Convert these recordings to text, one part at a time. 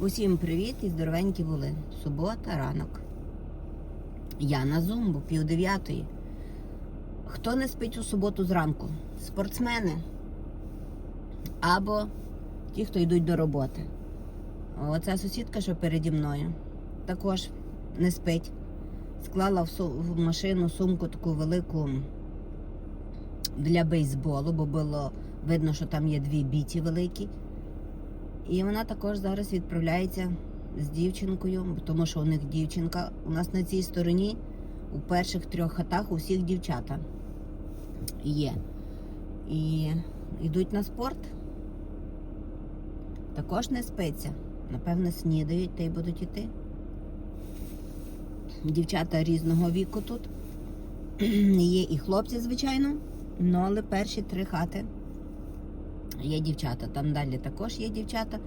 Усім привіт і здоровенькі були. Субота, ранок. Я на зумбу, пів дев'ятої. Хто не спить у суботу зранку? Спортсмени або ті, хто йдуть до роботи. Оця сусідка, що переді мною, також не спить. Склала в, су- в машину сумку таку велику для бейсболу, бо було видно, що там є дві біті великі. І вона також зараз відправляється з дівчинкою, тому що у них дівчинка. У нас на цій стороні у перших трьох хатах у всіх дівчата є. І йдуть на спорт. Також не спиться. Напевне, снідають та й будуть іти. Дівчата різного віку тут. Є і хлопці, звичайно, ну але перші три хати є дівчата. Там далі також є дівчата.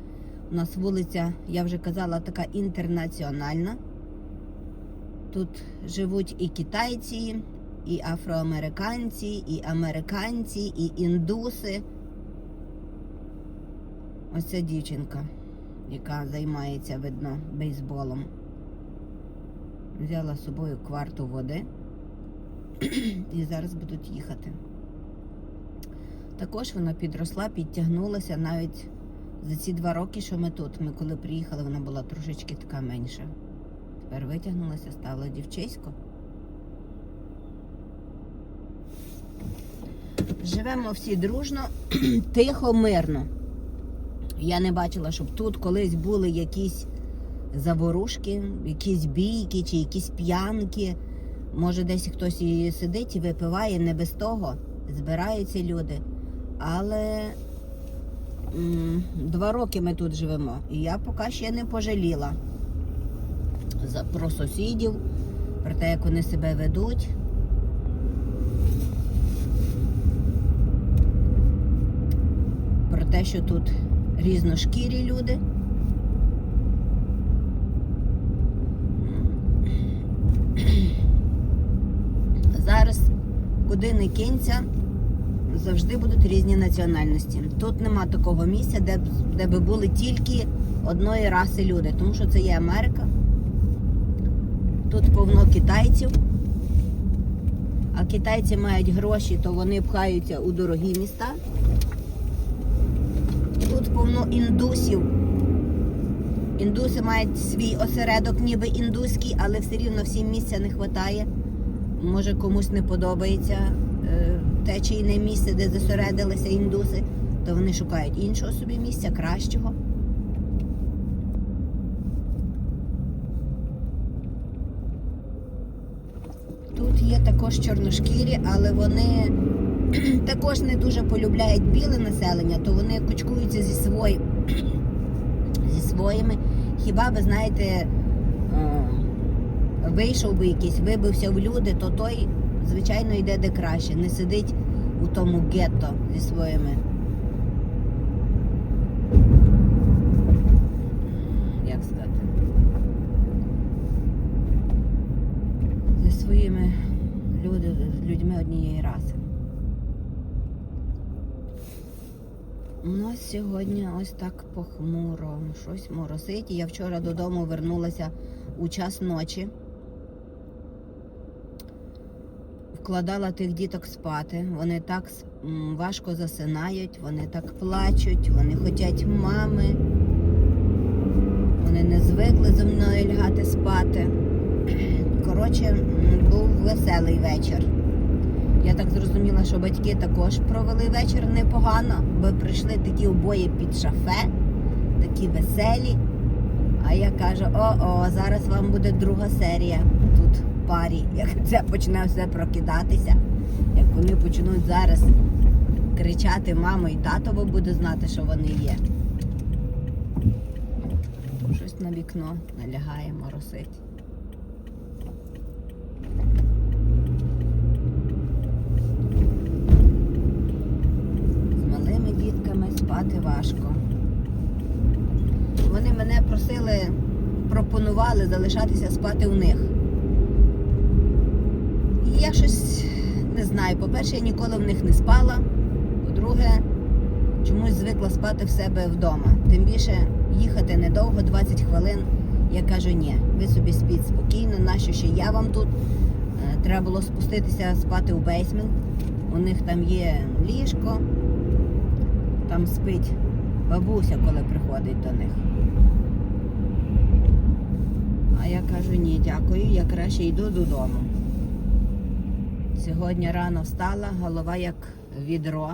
У нас вулиця, я вже казала, така інтернаціональна. Тут живуть і китайці, і афроамериканці, і американці, і індуси. Ось ця дівчинка, яка займається, видно, бейсболом. Взяла з собою кварту води і зараз будуть їхати. Також вона підросла, підтягнулася навіть за ці два роки, що ми тут. Ми коли приїхали, вона була трошечки така менша. Тепер витягнулася, стала дівчисько. Живемо всі дружно, тихо, мирно. Я не бачила, щоб тут колись були якісь заворушки, якісь бійки чи якісь п'янки. Може, десь хтось і сидить і випиває, не без того. Збираються люди. Але два роки ми тут живемо. І я поки ще не пожаліла про сусідів, про те, як вони себе ведуть. Про те, що тут різношкірі люди. Зараз, куди не кинься, завжди будуть різні національності. Тут нема такого місця, де, б- де би були тільки одної раси люди, тому що це є Америка. Тут повно китайців. А китайці мають гроші, то вони пхаються у дорогі міста. Тут повно індусів. Індуси мають свій осередок, ніби індуський, але все рівно всім місця не вистачає. Може комусь не подобається е, те чи інше місце, де зосередилися індуси, то вони шукають іншого собі місця, кращого. Тут є також чорношкірі, але вони також не дуже полюбляють біле населення, то вони кучкуються зі свої, зі своїми. Хіба ви знаєте, е, вийшов би якийсь, вибився в люди, то той, звичайно, йде де краще, не сидить у тому гетто зі своїми. Як сказати? Зі своїми люди, людьми однієї раси. У нас сьогодні ось так похмуро. Щось моросить. Я вчора додому вернулася у час ночі. Вкладала тих діток спати. Вони так важко засинають, вони так плачуть, вони хочуть мами. Вони не звикли зі мною лягати спати. Коротше, був веселий вечір. Я так зрозуміла, що батьки також провели вечір непогано, бо прийшли такі обоє під шафе, такі веселі. А я кажу, о-о, зараз вам буде друга серія парі. Як це почне все прокидатися, як вони почнуть зараз кричати мамо і тато, бо буде знати, що вони є. Щось на вікно налягає, моросить. З малими дітками спати важко. Вони мене просили, пропонували залишатися спати у них. Я щось не знаю. По-перше, я ніколи в них не спала. По-друге, чомусь звикла спати в себе вдома. Тим більше їхати недовго, 20 хвилин. Я кажу, ні, ви собі спіть спокійно, нащо ще я вам тут. Е, Треба було спуститися спати у бейсмент. У них там є ліжко, там спить бабуся, коли приходить до них. А я кажу, ні, дякую, я краще йду додому. Сьогодні рано встала, голова як відро.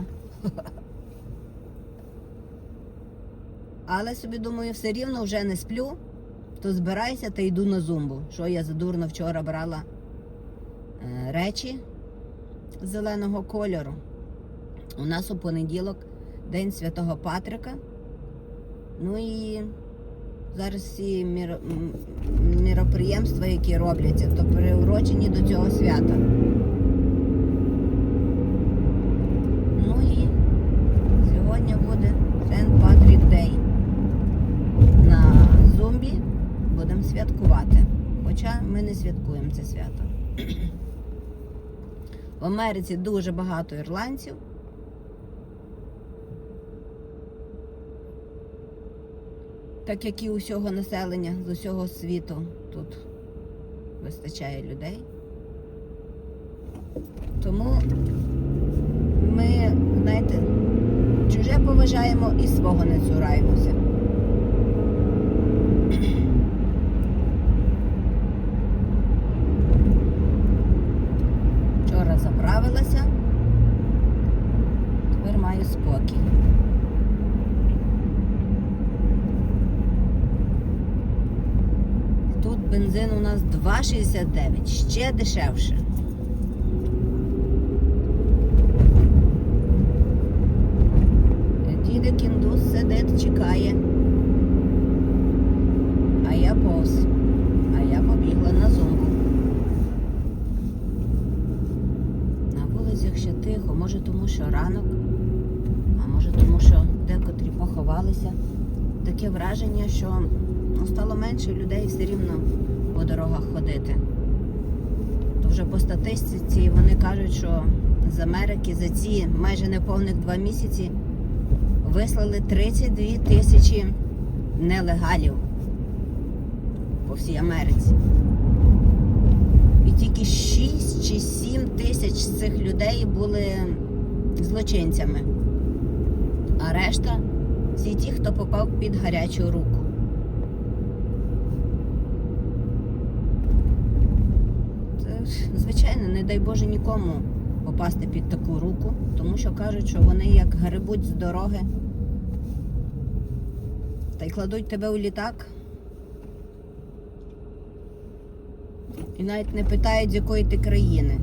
Але собі думаю, все рівно вже не сплю, то збирайся та йду на зумбу. Що я задурно вчора брала е, речі зеленого кольору. У нас у понеділок День Святого Патрика. Ну і зараз всі міроприємства, які робляться, то приурочені до цього свята. Ну і сьогодні буде Сент Патрік Дей. На зомбі будемо святкувати. Хоча ми не святкуємо це свято. В Америці дуже багато ірландців. Так як і усього населення з усього світу тут вистачає людей. Тому ми, знаєте, чуже поважаємо і свого не цураємося. Вчора заправилася, тепер маю спокій. Тут бензин у нас 2,69, ще дешевше. Дідик індус сидить, чекає. А я повз. А я побігла на зумбу. На вулицях ще тихо, може тому, що ранок, а може тому, що декотрі поховалися. Таке враження, що ну, стало менше людей все рівно по дорогах ходити. То вже по кажуть, що з Америки за ці майже неповних два місяці вислали 32 тисячі нелегалів по всій Америці. І тільки 6 чи 7 тисяч з цих людей були злочинцями. А решта всі ті, хто попав під гарячу руку. Це ж, звичайно, не дай Боже нікому попасти під таку руку, тому що кажуть, що вони як грибуть з дороги та й кладуть тебе у літак. І навіть не питають, з якої ти країни,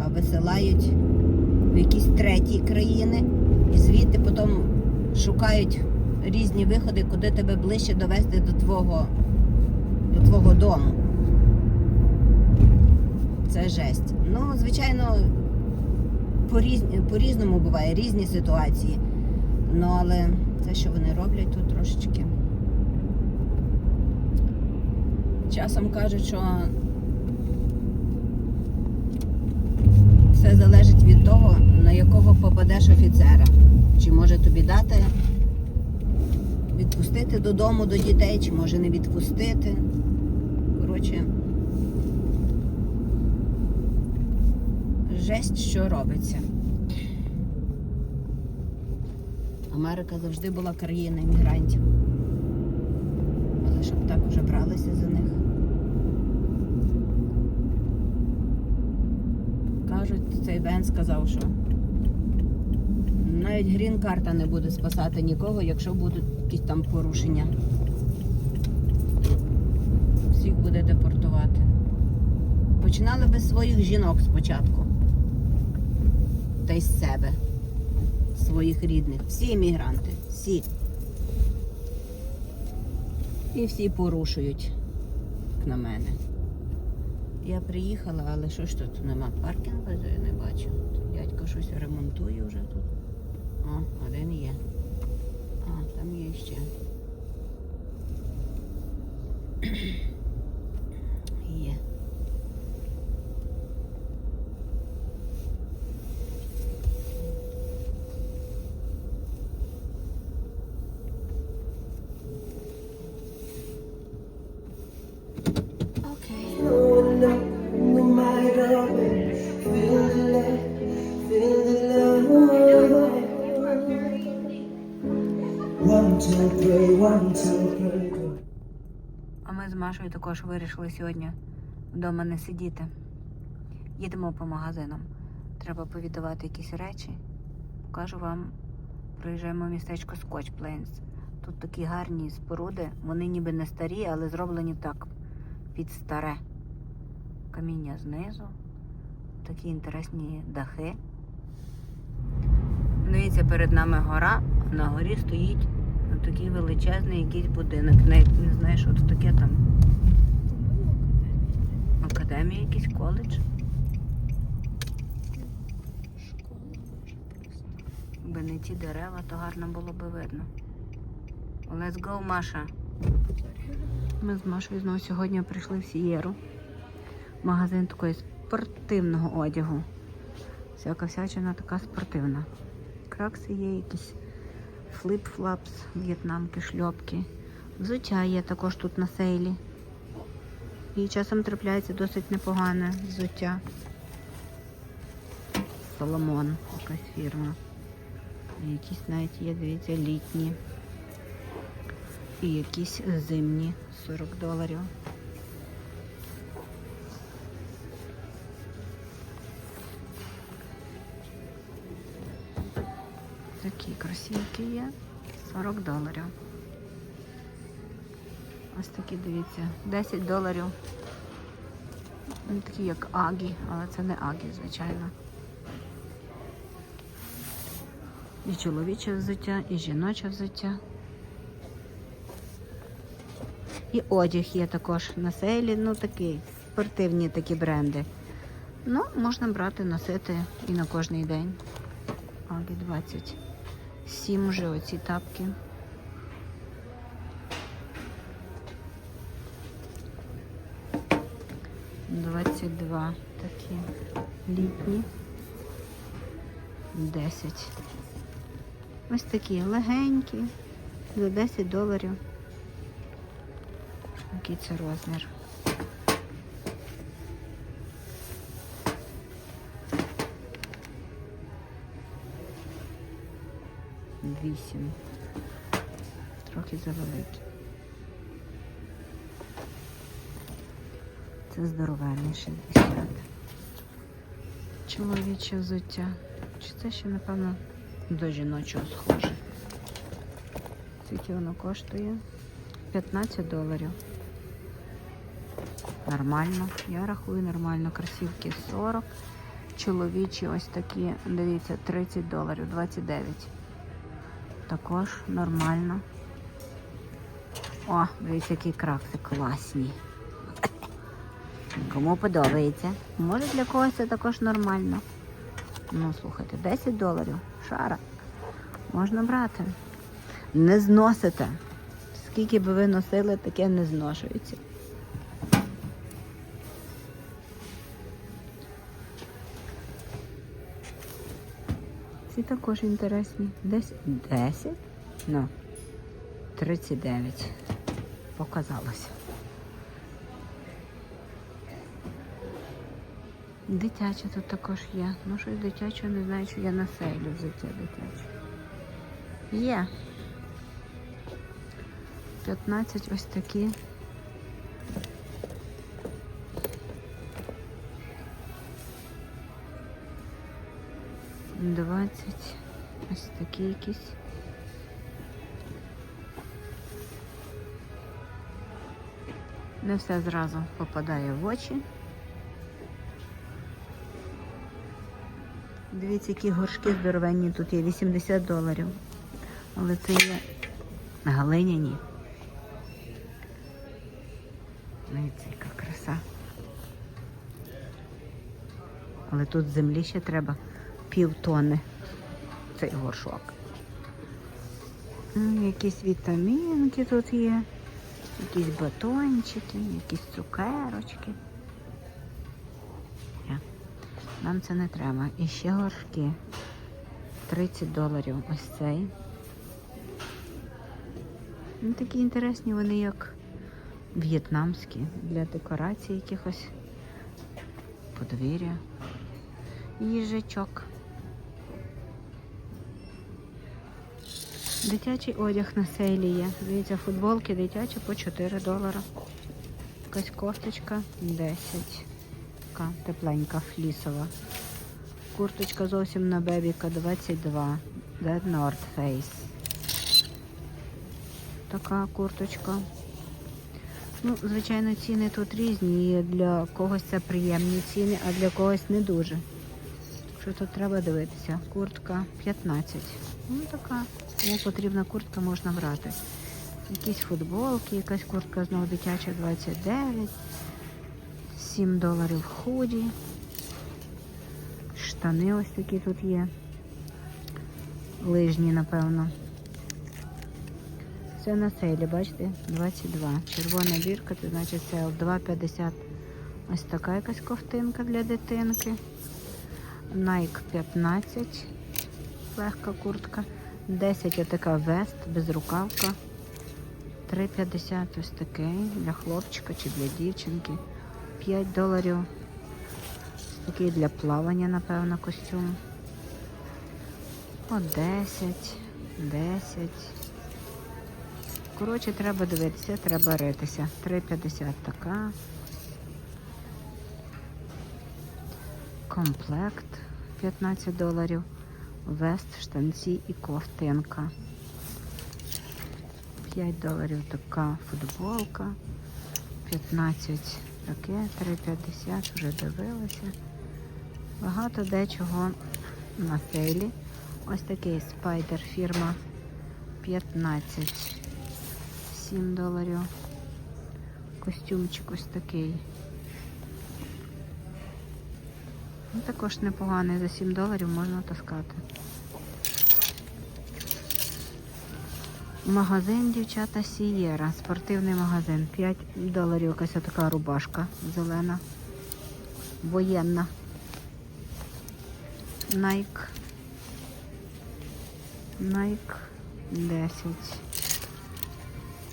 а висилають в якісь треті країни і звідти потім шукають різні виходи, куди тебе ближче довести до твого, до твого дому. Це жесть. Ну, звичайно, по-різ- по-різному буває, різні ситуації. Ну, але те, що вони роблять тут трошечки. Часом кажуть, що все залежить від того, на якого попадеш офіцера. Чи може тобі дати відпустити додому до дітей, чи може не відпустити. Коротше, жесть, що робиться. Америка завжди була країна іммігрантів. Але щоб так уже бралися за них. Кажуть, цей Бен сказав, що навіть грін-карта не буде спасати нікого, якщо будуть якісь там порушення. Всіх буде депортувати. Починали би з своїх жінок спочатку. Та й з себе. Своїх рідних. Всі іммігранти. Всі. І всі порушують, на мене. Я приїхала, але що ж тут нема паркінгу, я не бачу. Дядько щось ремонтує вже тут. О, один є. А, там є ще. Є. також вирішили сьогодні вдома не сидіти. Їдемо по магазинам. Треба повідувати якісь речі. Покажу вам, проїжджаємо в містечко Скотч Плейнс. Тут такі гарні споруди. Вони ніби не старі, але зроблені так під старе. Каміння знизу. Такі інтересні дахи. Дивіться, перед нами гора, а на горі стоїть такий величезний якийсь будинок. Навіть не знаю, що це таке там. Академія, якийсь коледж. Якби не ті дерева, то гарно було би видно. Let's go, Маша. Ми з Машою знову сьогодні прийшли в Сієру. Магазин такої спортивного одягу. Всяка всячина така спортивна. Кракси є, якісь флип-флапс, в'єтнамки, шльопки. Взуття є також тут на сейлі. І часом трапляється досить непогане взуття. Соломон, якась фірма. І Якісь навіть є, дивіться, літні. І якісь зимні 40 доларів. Такі кросівки є. 40 доларів. Ось такі, дивіться, 10 доларів. Вони такі як агі, але це не агі, звичайно. І чоловіче взуття, і жіноче взуття. І одяг є також на сейлі, ну такий, спортивні такі бренди. Ну, можна брати, носити і на кожний день. Агі 27 вже оці тапки. Двадцять два такі літні. Десять. Ось такі легенькі. За 10 доларів. Який це розмір? Вісім. Трохи завеликі. Це здоровенний 60. Чоловіче взуття. Чи це ще, напевно, до жіночого схоже? Скільки воно коштує? 15 доларів. Нормально. Я рахую нормально. Красівки 40. Чоловічі ось такі, дивіться, 30 доларів, 29. Також нормально. О, дивіться, які кракси класні. Кому подобається. Може для когось це також нормально. Ну, слухайте, 10 доларів. Шара. Можна брати. Не зносите. Скільки би ви носили, таке не зношується. Ці також інтересні. Десь 10? Ну, 39. Показалося. Дитяче тут також є. Ну, щось дитячого не знаю, що я на сейлю взяття дитяче. Є. 15 ось такі. Двадцять. Ось такі якісь. Не все зразу попадає в очі. Дивіться, які горшки здоровенні тут є, 80 доларів. Але це є глиняні. Дивіться, яка краса. Але тут землі ще треба пів тони цей горшок. Якісь вітамінки тут є, якісь батончики, якісь цукерочки. Нам це не треба. І ще горшки. 30 доларів ось цей. Ну, такі інтересні вони як в'єтнамські для декорацій якихось подвір'я. Їжачок. Дитячий одяг на сейлі є. Дивіться, футболки дитячі по 4 долара. Якась кофточка 10. Така тепленька, флісова. Курточка зовсім на бебіка 22. Dead North Face. Така курточка. Ну, звичайно, ціни тут різні. І для когось це приємні ціни, а для когось не дуже. Що тут треба дивитися? Куртка 15. Ну така. Кому потрібна куртка можна брати. Якісь футболки, якась куртка знову дитяча 29. 7 доларів худі. Штани ось такі тут є. Лижні, напевно. Це на сейлі, бачите? 22. Червона бірка, це значить це 2,50. Ось така якась ковтинка для дитинки. Nike 15. Легка куртка. 10 отака вест, безрукавка. 3,50 ось такий для хлопчика чи для дівчинки. 5 доларів. Такий для плавання, напевно, костюм. По 10, 10. Коротше, треба дивитися, треба ритися. 3,50 така. Комплект 15 доларів. Вест, штанці і ковтинка. 5 доларів така футболка. 15 таке, 3,50 вже дивилася. Багато дечого на сейлі. Ось такий спайдер фірма 15. 7 доларів. Костюмчик ось такий. Ну, також непоганий, за 7 доларів можна таскати. Магазин дівчата Сієра, спортивний магазин. 5 доларів якась така рубашка зелена, воєнна. Nike. Nike 10.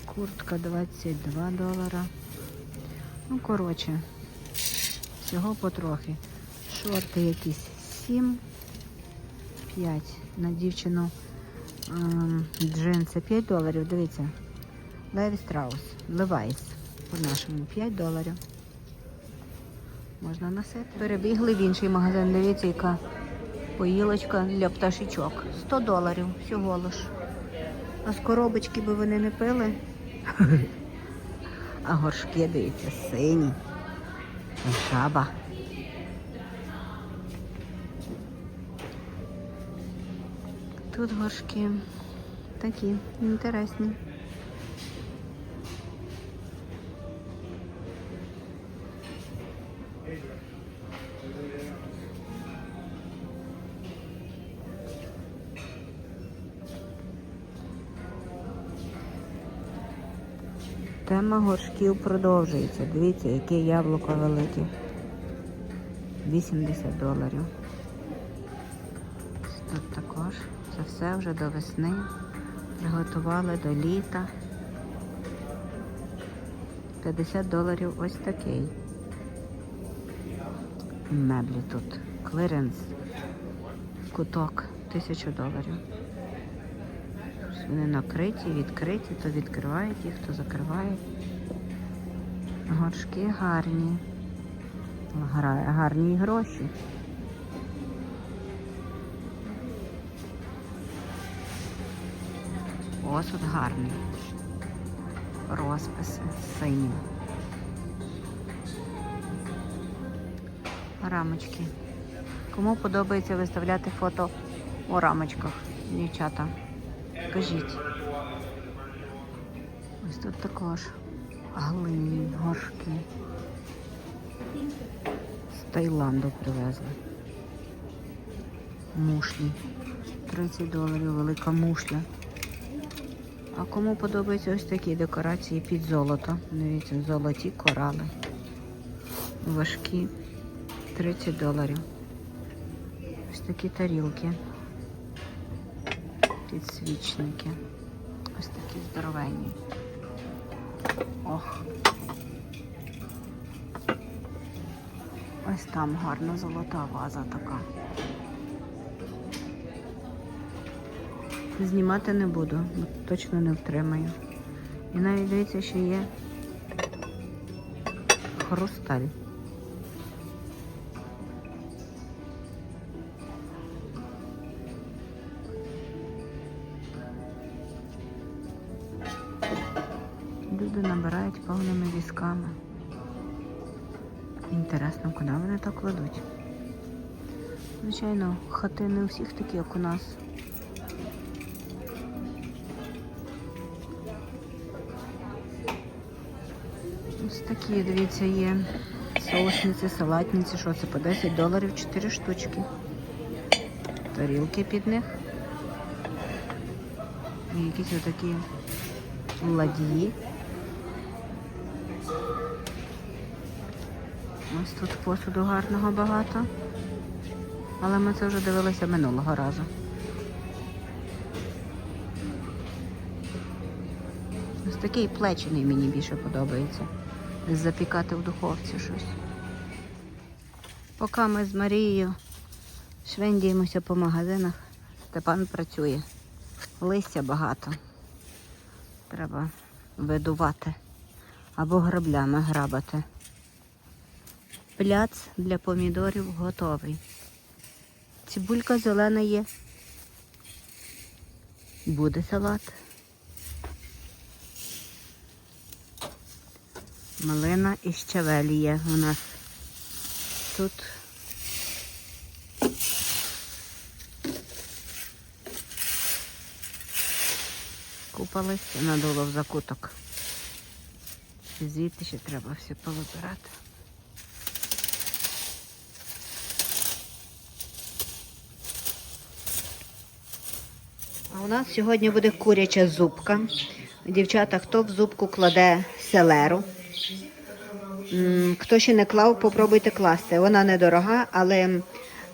Куртка 22 долара. Ну, коротше, всього потрохи. Шорти якісь 7, 5. На дівчину джинси 5 доларів. Дивіться. Леві Страус. Левайс. По-нашому 5 доларів. Можна носити. Перебігли в інший магазин. Дивіться, яка поїлочка для пташечок. 100 доларів всього лиш. А з коробочки би вони не пили. А горшки, дивіться, сині. Жаба. Тут горшки такі інтересні. Тема горшків продовжується. Дивіться, яке яблуко велике. 80 доларів. Це все вже до весни. Приготували до літа. 50 доларів ось такий. Меблі тут. Клиренс. Куток. 1000 доларів. Вони накриті, відкриті, то відкривають їх, то закривають. Горшки гарні. Гарні гроші. Посуд гарний. Розписи сині. Рамочки. Кому подобається виставляти фото у рамочках, дівчата? Кажіть. Ось тут також глиняні горшки. З Таїланду привезли. Мушлі. 30 доларів велика мушля. А кому подобаються ось такі декорації під золото? Дивіться, золоті корали. Важкі 30 доларів. Ось такі тарілки. Підсвічники. Ось такі здоровенні. Ох. Ось там гарна золота ваза така. Знімати не буду, бо точно не втримаю. І навіть дивіться, що є хрусталь. Люди набирають повними візками. Інтересно, куди вони так кладуть? Звичайно, хати не у всіх такі, як у нас. Ось такі, дивіться, є соусниці, салатниці, що це по 10 доларів 4 штучки. Тарілки під них. І якісь отакі ладьї. Ось тут посуду гарного багато. Але ми це вже дивилися минулого разу. Ось такий плечений мені більше подобається. Запікати в духовці щось. Поки ми з Марією швендіємося по магазинах, Степан працює. Листя багато. Треба видувати або граблями грабати. Пляц для помідорів готовий. Цибулька зелена є. Буде салат. Малина і щавель є у нас. Тут купа листя надуло в закуток. Звідти ще треба все повибирати. А у нас сьогодні буде куряча зубка. Дівчата, хто в зубку кладе селеру? Хто ще не клав, попробуйте класти. Вона недорога, але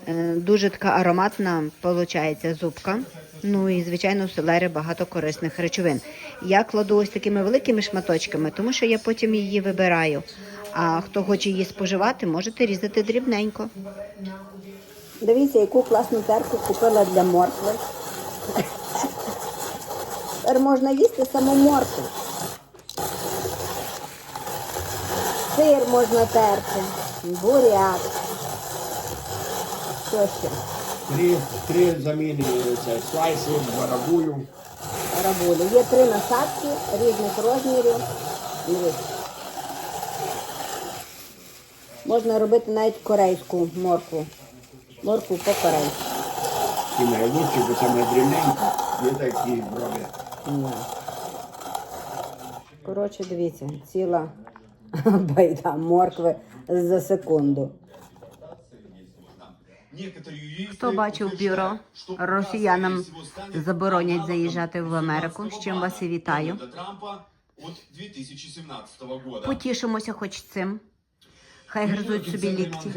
е, дуже така ароматна виходить зубка. Ну і звичайно, в селері багато корисних речовин. Я кладу ось такими великими шматочками, тому що я потім її вибираю. А хто хоче її споживати, можете різати дрібненько. Дивіться, яку класну терку купила для моркви. Тепер можна їсти саму моркву. Сир можна терти, буряк. Що ще? Три, три заміни це слайси, барабую. Рабулі. Є три насадки різних розмірів. Можна робити навіть корейську моркву. Моркву по-корейськи. Ті найкращі, бо це дрібненькі, є такі. Ні. Коротше, дивіться, ціла байда моркви за секунду. Хто бачив бюро, росіянам заборонять заїжджати в Америку, з чим вас і вітаю. Трампа от 2017 года. Потішимося хоч цим. Хай гризуть собі лікті.